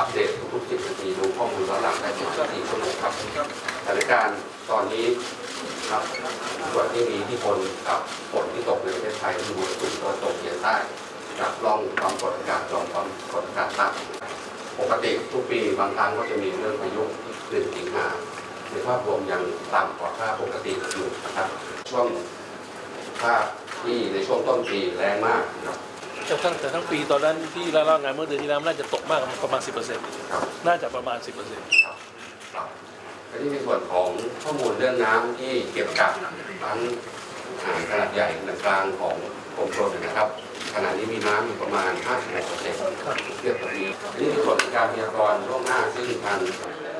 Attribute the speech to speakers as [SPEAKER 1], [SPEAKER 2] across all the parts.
[SPEAKER 1] อัป
[SPEAKER 2] เดตทุกๆสิบนาทีดูข้อมูลย้อนหลังได้ทุกสี่ชั่วโมงครับ
[SPEAKER 1] ครับ
[SPEAKER 2] สถานการณ์ตอนนี้ครับส่วนที่มีที่พลกับฝนที่ตกในประเทศไทยคือมรสุมตะวันตกเฉียงใต้กับร่องความกดอากาศรองความกดอากาศต่ำปกติทุกปีบางครั้งก็จะมีเรื่องพายุหนึ่งสิงหาในภาพรวมยังต่ำกว่าค่าปกติอยู่นะครับ ช่วงภาพที่ในช่วงต้นปีแรงมากครับ
[SPEAKER 1] แต่ทั้งแต่ทั้งปีตอนนั้นที่เราเล่างานเมื่อเดือนที่แล้วน่าจะตกมากประมาณ 10%
[SPEAKER 2] ครับ
[SPEAKER 1] น่าจะประมาณ 10%
[SPEAKER 2] ครับครับอันนี้ในส่วนของข้อมูลเรื่องน้ำที่เก็บกักทั้งอ่างขนาดใหญ่ขนาดกลางของกรมชลนะครับขณะนี้มีน้ำอยู่ประมาณ 56เซนเทียบกับนี้อันนี้ในส่วนของการพยากรณ์ล่วงหน้าซึ่งทาง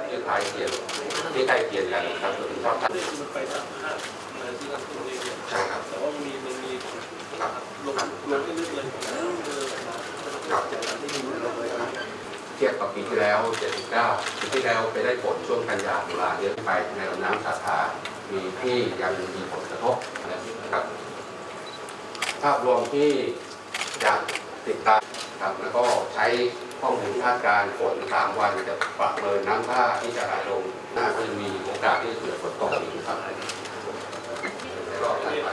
[SPEAKER 2] ที่ใกล้เคียงที่ใกล้เคียงกันนะครับโดยเฉพาะท่าน
[SPEAKER 1] มันไปตามห้างในที่นั่นตรงนี้เนี่ย
[SPEAKER 2] ใช่ครับ
[SPEAKER 1] แต่ว่ามีมันมี
[SPEAKER 2] ครับ
[SPEAKER 1] ลงลงให้ลึกเลย
[SPEAKER 2] ครับ
[SPEAKER 1] จากการที่มีลงเลยนะ
[SPEAKER 2] เทียบกับปีที่แล้ว 79 ปีที่แล้วไปได้ผลช่วงกันยาตุลาเยอะไปในลำน้ำสาขามีที่ยังมีผลกระทบนะครับ ภาพรวมที่จะติดตามครับแล้วก็ใช้ข้อมูลคาดการณ์ฝนสามวันจะประเมินน้ำท่าที่จะไหลลงน้าจะมีโอกาสที่จะเกิดฝนตกอีกครับในรอบถัดไป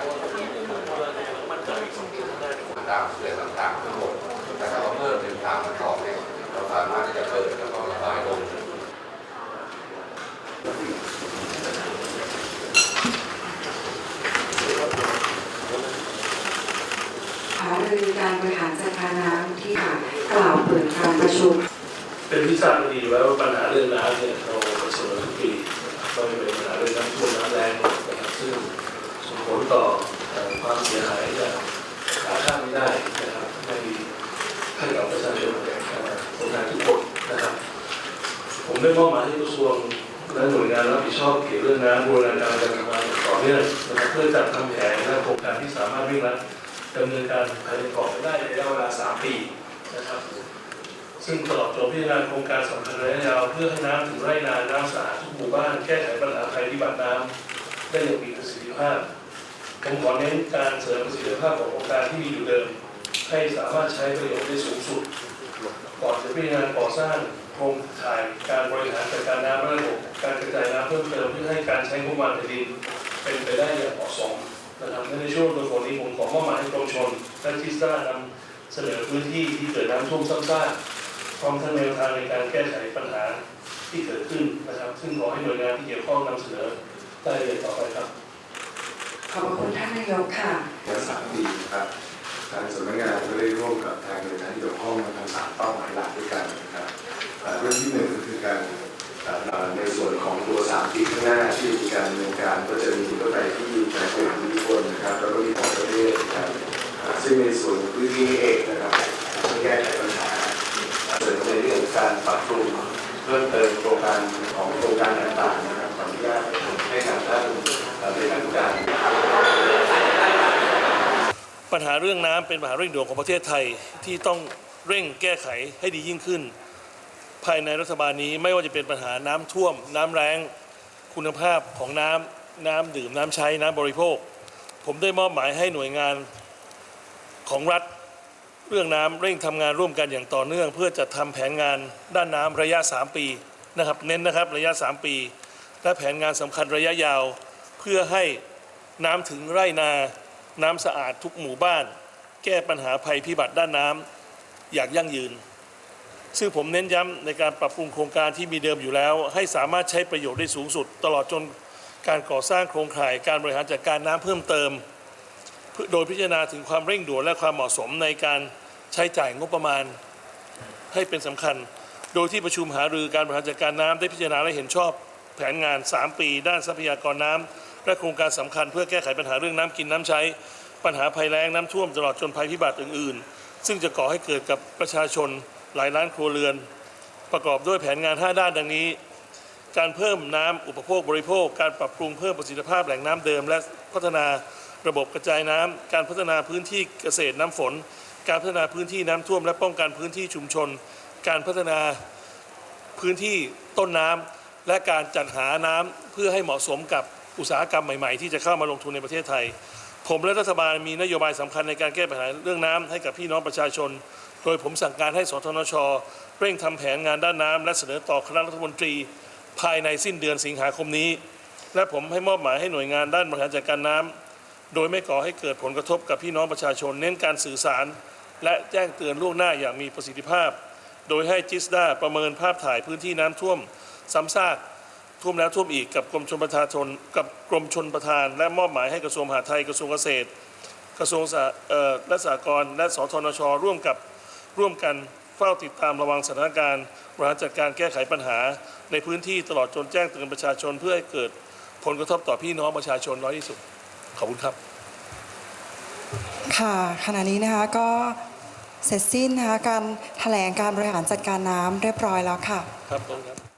[SPEAKER 1] มั่นใจสองปีข้างหน้า
[SPEAKER 2] ตามเรื่องต่างๆทั้งหมดแต่ถ้าเราเพิ่มเป็นทางมาต่อเนี่ยเราสามารถที่จะเปิดแล้วก็ระบายลง
[SPEAKER 3] หารือการบริหารจัดการน้ำที่ค่ะกล่าวเปิดการประชุม
[SPEAKER 1] เป็นที่ทราบดีแล้วว่าปัญหาเรื่องน้ำเนี่ยเราประสบทุกปีก็เป็นปัญหาเรื่องน้ำท่วมน้ำแรงนะครับซึ่งส่งผลต่อความเสียหายอย่าง ได้นะครับให้ให้กับประชาชนนะครับคนไทยทุกคนนะครับ ผมได้มอบหมายให้กระทรวงและหน่วยงานรับผิดชอบเกี่ยวกับเรื่องน้ำบูรณาการการทำงานอย่างต่อเนื่องนะครับเพื่อจัดทำแผนและโครงการที่สามารถวิ่งรัดดำเนินการภายในกรอบได้ในระยะเวลา 3 ปีนะครับซึ่งตลอดจนพิจารณาโครงการสำคัญระยะยาวเพื่อให้น้ำถึงไร่นาน้ำสะอาดทุกหมู่บ้านแก้ไขปัญหาภัยพิบัติน้ำได้อย่างมีประสิทธิภาพ ผมขอเน้นการเสริมประสิทธิภาพของโครงการที่มีอยู่เดิม ให้สามารถใช้ประโยชน์ได้สูงสุด ก่อนจะพิจารณาก่อสร้างโครงข่ายการบริหารจัดการน้ำและระบบการกระจายน้ำเพิ่มเติมเพื่อให้การใช้งบประมาณแผ่นดิน เป็นไปได้อย่างเหมาะสมนะครับในช่วงโดยฝนนี้ผมขอมอบหมายให้กรมชลและทิสตานำเสนอพื้นที่ที่เกิดน้ำท่วมซ้ำซากพร้อมทั้งแนวทางในการแก้ไขปัญหาที่เกิดขึ้นนะครับ ซึ่งขอให้หน่วยงานที่เกี่ยวข้องนำเสนอได้เลยต่อไปครับ
[SPEAKER 3] อบคุณท่านนายกค่ะ
[SPEAKER 4] และสามปีนะครับทางสำนักงานก็ได้ร่วมกับทางหน่วยงานที่เกี่ยวข้องมาทำสามเป้าหมายหลักด้วยกันนะครับเรื่องที่หนึ่งก็คือการในส่วนของตัวสามปีข้างหน้า
[SPEAKER 1] ปัญหาเรื่องน้ำเป็นปัญหาเร่งด่วนของประเทศไทยที่ต้องเร่งแก้ไขให้ดียิ่งขึ้น ภายในรัฐบาลนี้ไม่ว่าจะเป็นปัญหาน้ำท่วม น้ำแรงคุณภาพของน้ำน้ำดื่มน้ำใช้น้ำบริโภค ผมได้มอบหมายให้หน่วยงานของรัฐเรื่องน้ำเร่งทำงานร่วมกันอย่างต่อเนื่อง เพื่อจะทำแผนงานด้านน้ำระยะ 3 ปีนะครับเน้นนะครับระยะ 3 ปี และแผนงานสำคัญระยะยาว เพื่อให้น้ำถึงไร่นา น้ำสะอาดทุกหมู่บ้าน แก้ปัญหาภัยพิบัติด้านน้ำอย่างยั่งยืน ซึ่งผมเน้นย้ำในการปรับปรุงโครงการที่มีเดิมอยู่แล้ว ให้สามารถใช้ประโยชน์ได้สูงสุด ตลอดจนการก่อสร้างโครงข่ายการบริหารจัดการน้ำเพิ่มเติม โดยพิจารณาถึงความเร่งด่วนและความเหมาะสมในการใช้จ่ายงบประมาณ ให้เป็นสำคัญ โดยที่ประชุมหารือการบริหารจัดการน้ำได้พิจารณาและเห็นชอบแผนงาน 3 ปี ด้านทรัพยากรน้ำ และโครงการสำคัญเพื่อแก้ไขปัญหาเรื่องน้ำกินน้ำใช้ ปัญหาภัยแล้งน้ำท่วมตลอดจนภัยพิบัติอื่น ๆ ซึ่งจะก่อให้เกิดกับประชาชนหลายล้านครัวเรือน ประกอบด้วยแผนงาน 5 ด้านดังนี้ การเพิ่มน้ำอุปโภคบริโภค การปรับปรุงเพิ่มประสิทธิภาพแหล่งน้ำเดิม และพัฒนาระบบกระจายน้ำการพัฒนาพื้นที่เกษตรน้ำฝน การพัฒนาพื้นที่น้ำท่วม และป้องกันพื้นที่ชุมชน การพัฒนาพื้นที่ต้นน้ำและการจัดหาน้ำเพื่อให้เหมาะสมกับ อุตสาหกรรมใหม่ๆ ที่จะเข้ามาลงทุนในประเทศไทย ผมและรัฐบาลมีนโยบายสำคัญในการแก้ปัญหาเรื่องน้ำให้กับพี่น้องประชาชน โดยผมสั่งการให้สทนช เร่งทำแผนงานด้านน้ำและเสนอต่อคณะรัฐมนตรี ภายในสิ้นเดือนสิงหาคมนี้ และผมให้มอบหมายให้หน่วยงานด้านบริหารจัดการน้ำโดยไม่ก่อให้เกิดผลกระทบกับพี่น้องประชาชน เน้นการสื่อสาร และแจ้งเตือนล่วงหน้าอย่างมีประสิทธิภาพ โดยให้จิสดาประเมินภาพถ่ายพื้นที่น้ำท่วมซ้ำซาก ท่วมแล้วท่วมอีกกับกรมชนประทานชนกับกรมชนประทาน และมอบหมายให้กระทรวงมหาดไทยกระทรวงเกษตร กระทรวงสาเอ่อและสหกรณ์และสทนช ร่วมกับร่วมกันเฝ้าติดตามระวังสถานการณ์บริหารจัดการแก้ไขปัญหา ในพื้นที่ตลอดจนแจ้งเตือนประชาชนเพื่อให้เกิดผลกระทบต่อพี่น้องประชาชนน้อยที่สุด ขอบคุณครับ
[SPEAKER 5] ค่ะขณะนี้นะคะก็เสร็จสิ้นนะคะการแถลงการบริหารจัดการน้ำเรียบร้อยแล้วค่ะ
[SPEAKER 1] ครับขอบคุณครับ